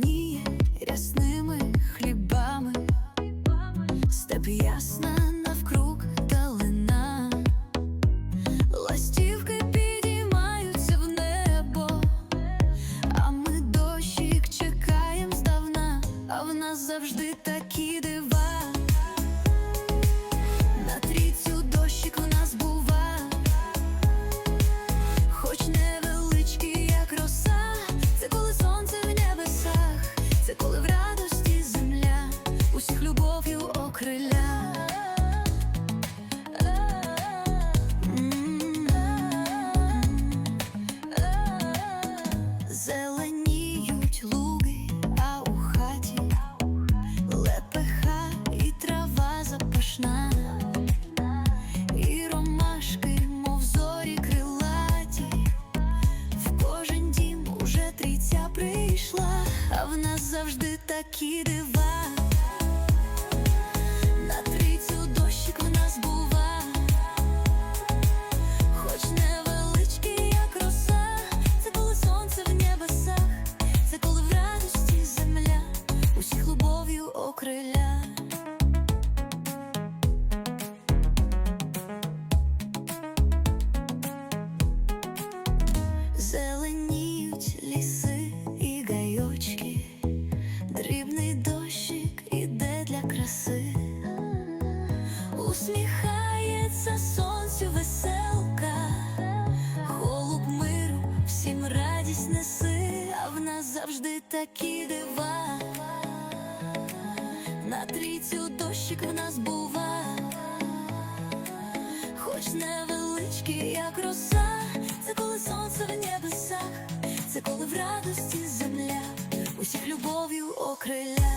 Синіє рясними хлібами, степ ясна навкруг далина, ластівки підіймаються в небо, а ми дощик чекаємо здавна, а в нас завжди та. Такі дива, на трійцю дощик в нас бува, хоч невеличкий, як роса, це коли сонце в небесах, це коли в радості земля, усіх любов'ю окриля. Усміхається сонцю веселка, голуб миру всім радість неси, а в нас завжди такі дива. На трійцю дощик в нас бува, хоч невеличкий, як роса, це коли сонце в небесах, це коли в радості земля, усіх любов'ю окриля.